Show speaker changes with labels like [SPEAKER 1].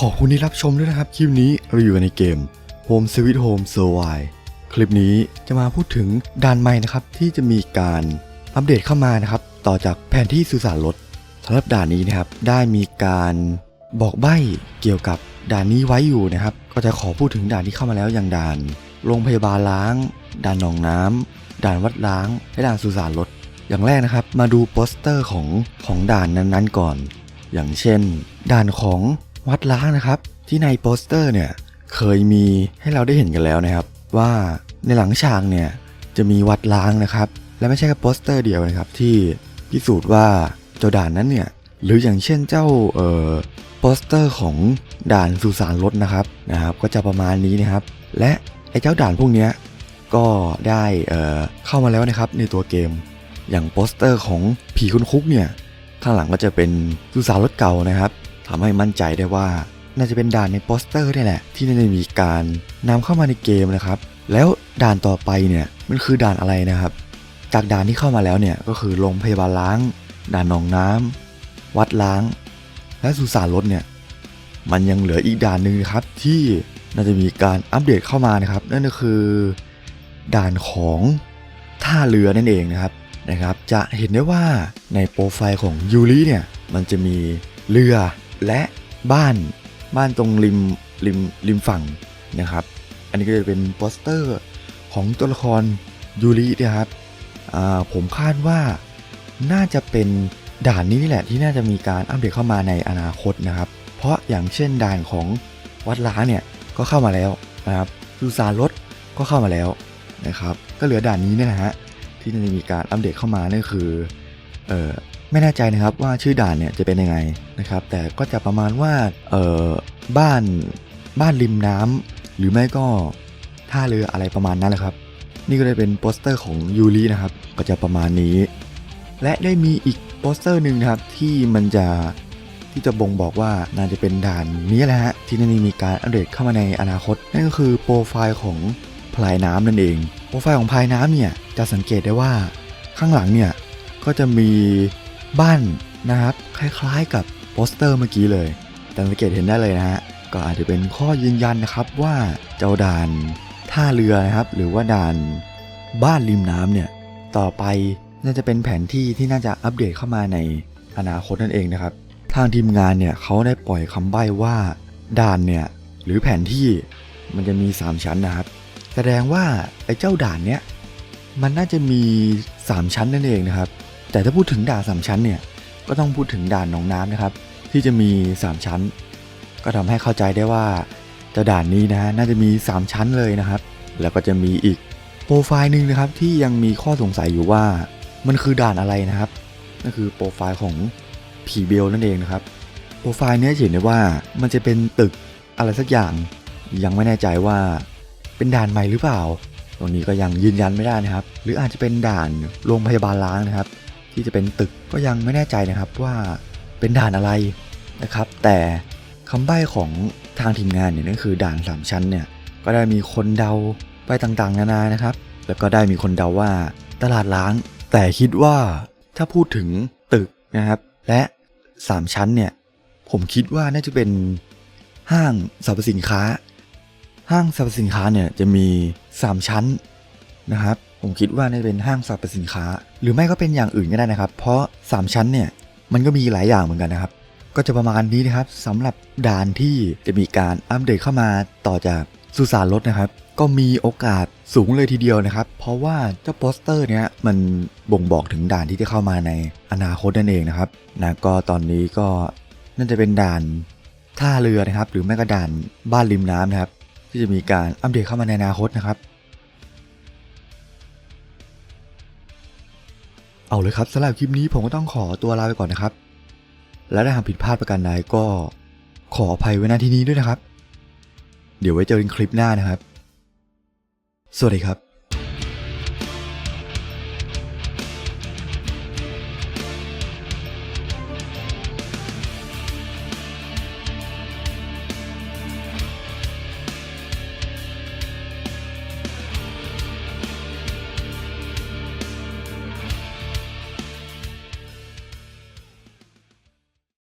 [SPEAKER 1] ขอบคุณที่รับชมด้วยนะครับ คลิปนี้เราอยู่กันในเกม Home Sweet Home Survive คลิปนี้จะมาพูดถึงด่านใหม่นะครับ ที่จะมีการอัปเดตเข้ามานะครับ ต่อจากแผนที่สุสานรถสำหรับด่านนี้นะครับ ได้มีการบอกใบ้เกี่ยวกับด่านนี้ไว้อยู่นะครับ ก็จะขอพูดถึงด่านที่เข้ามาแล้วอย่างด่าน โรงพยาบาลล้าง ด่านหนองน้ำด่านวัดล้าง และด่านสุสานรถอย่างแรกนะครับ มาดูโปสเตอร์ของของด่านนั้นๆก่อน อย่างเช่น ด่านของ วัดล้างนะครับ ที่ในโปสเตอร์เนี่ยเคยมีให้เราได้เห็นกันแล้วนะครับ ว่าในหลังฉากเนี่ยจะมีวัดล้างนะครับ และไม่ใช่แค่โปสเตอร์เดียวนะครับที่พิสูจน์ว่าเจ้าด่านนั้นเนี่ยหรืออย่างเช่นเจ้าเอ่อโปสเตอร์ของด่านสุสานรถนะครับนะครับ ก็จะประมาณนี้นะครับ และไอ้เจ้าด่านพวกนี้ก็ได้เอ่อเข้ามาแล้วนะครับในตัวเกม อย่างโปสเตอร์ของผีคุณคุกเนี่ยข้างหลังก็จะเป็นสุสานรถเก่านะครับ ทำให้มั่นใจได้ว่า น่าจะเป็นด่านในโปสเตอร์นี่แหละ ที่น่าจะมีการนำเข้ามาในเกมนะครับ แล้วด่านต่อไปเนี่ยมันคือด่านอะไรนะครับ จากด่านที่เข้ามาแล้วเนี่ยก็คือโรงพยาบาลล้าง ด่านหนองน้ำวัดล้าง และสุสานรถเนี่ยมันยังเหลืออีกด่านหนึ่งครับที่น่าจะมีการอัปเดตเข้ามานะครับ นั่นก็คือด่านของท่าเรือนั่นเองนะครับนะครับ จะเห็นได้ว่าในโปรไฟล์ของยูริเนี่ยมันจะมีเรือ และบ้านบ้านตรงริมริมริมฝั่งนะครับ อันนี้ก็จะเป็นโปสเตอร์ของตัวละครยูรินะครับผมคาดว่าน่าจะเป็นด่านนี้นี่แหละที่น่าจะมีการอัปเดตเข้ามาในอนาคตนะครับ เพราะอย่างเช่นด่านของวัดล้าเนี่ยก็เข้ามาแล้วนะครับสุสานรถก็เข้ามาแล้วนะครับ ก็เหลือด่านนี้นะฮะที่จะมีการอัปเดตเข้ามานั่นคือเออ ไม่แน่ใจนะครับว่าชื่อด่านเนี่ยจะเป็นยังไงนะครับ แต่ก็จะประมาณว่าเออบ้านบ้านริมน้ำหรือไม่ก็ท่าเรืออะไรประมาณนั้นแหละครับ นี่ก็เลยเป็นโปสเตอร์ของยูรินะครับ ก็จะประมาณนี้ และได้มีอีกโปสเตอร์หนึ่งนะครับที่มันจะที่จะบ่งบอกว่าน่าจะเป็นด่านนี้แหละฮะที่น่าจะมีการอัปเดตเข้ามาในอนาคต นั่นก็คือโปรไฟล์ของพลายน้ำนั่นเอง โปรไฟล์ของพลายน้ำเนี่ยจะสังเกตได้ว่าข้างหลังเนี่ยก็จะมี บ้านนะครับคล้ายๆกับโปสเตอร์เมื่อกี้เลย แต่สังเกตเห็นได้เลยนะฮะก็อาจจะเป็นข้อยืนยันนะครับว่าเจ้าด่านท่าเรือนะครับ หรือว่าด่านบ้านริมน้ำเนี่ยต่อไปน่าจะเป็นแผนที่ที่น่าจะอัปเดตเข้ามาในอนาคตนั่นเองนะครับ ทางทีมงานเนี่ยเขาได้ปล่อยคำใบ้ว่าด่านเนี่ยหรือแผนที่มันจะมี 3 ชั้นนะครับ แสดงว่าไอ้เจ้าด่านเนี้ยมันน่าจะมี 3 ชั้นนั่นเองนะครับ แต่ถ้าพูดถึงด่านสามชั้นเนี่ยก็ต้องพูดถึงด่านหนองน้ำนะครับ ที่จะมี 3 ชั้น ก็ทำให้เข้าใจได้ว่าเจ้าด่านนี้นะฮะน่าจะมี 3 ชั้นเลยนะครับ แล้วก็จะมีอีกโปรไฟล์หนึ่งนะครับที่ยังมีข้อสงสัยอยู่ว่ามันคือด่านอะไรนะครับนั่นคือโปรไฟล์ของผีเบลนั่นเองนะครับโปรไฟล์นี้เห็นได้ว่ามันจะเป็นตึกอะไรสักอย่าง ยังไม่แน่ใจว่าเป็นด่านใหม่หรือเปล่า ตรงนี้ก็ยังยืนยันไม่ได้นะครับ หรืออาจจะเป็นด่านโรงพยาบาลล้างนะครับ ที่จะเป็นตึกก็ยังไม่แน่ใจนะครับว่าเป็นด่านอะไรนะครับ แต่คำใบ้ของทางทีมงานเนี่ยนั่นคือด่านสามชั้นเนี่ยก็ได้มีคนเดาไปต่างๆ นานานะครับ แล้วก็ได้มีคนเดาว่าตลาดล้าง แต่คิดว่าถ้าพูดถึงตึกนะครับ และสามชั้นเนี่ย ผมคิดว่าน่าจะเป็นห้างสรรพสินค้า ห้างสรรพสินค้าเนี่ยจะมี 3 ชั้นนะครับ ผมคิดว่าน่าจะเป็นห้างสรรพสินค้า หรือไม่ก็เป็นอย่างอื่นก็ได้นะครับ เพราะ 3 ชั้นเนี่ยมันก็มีหลายอย่างเหมือนกันนะครับ ก็จะประมาณนี้นะครับสำหรับด่านที่จะมีการอัปเดตเข้ามาต่อจากสุสานรถนะครับ ก็มีโอกาสสูงเลยทีเดียวนะครับ เพราะว่าเจ้าโปสเตอร์เนี้ยมันบ่งบอกถึงด่านที่จะเข้ามาในอนาคตนั่นเองนะครับนะก็ตอนนี้ก็น่าจะเป็นด่านท่าเรือนะครับ หรือไม่ก็ด่านบ้านริมน้ำนะครับ ที่จะมีการอัปเดตเข้ามาในอนาคตนะครับ เอาเลยครับสำหรับคลิปนี้ผมก็ต้องขอตัวลาไปก่อนนะครับ และถ้าหากผิดพลาดประการใดก็ขออภัยไว้ณที่นี้ด้วยนะครับ เดี๋ยวไว้เจอกันคลิปหน้านะครับ สวัสดีครับ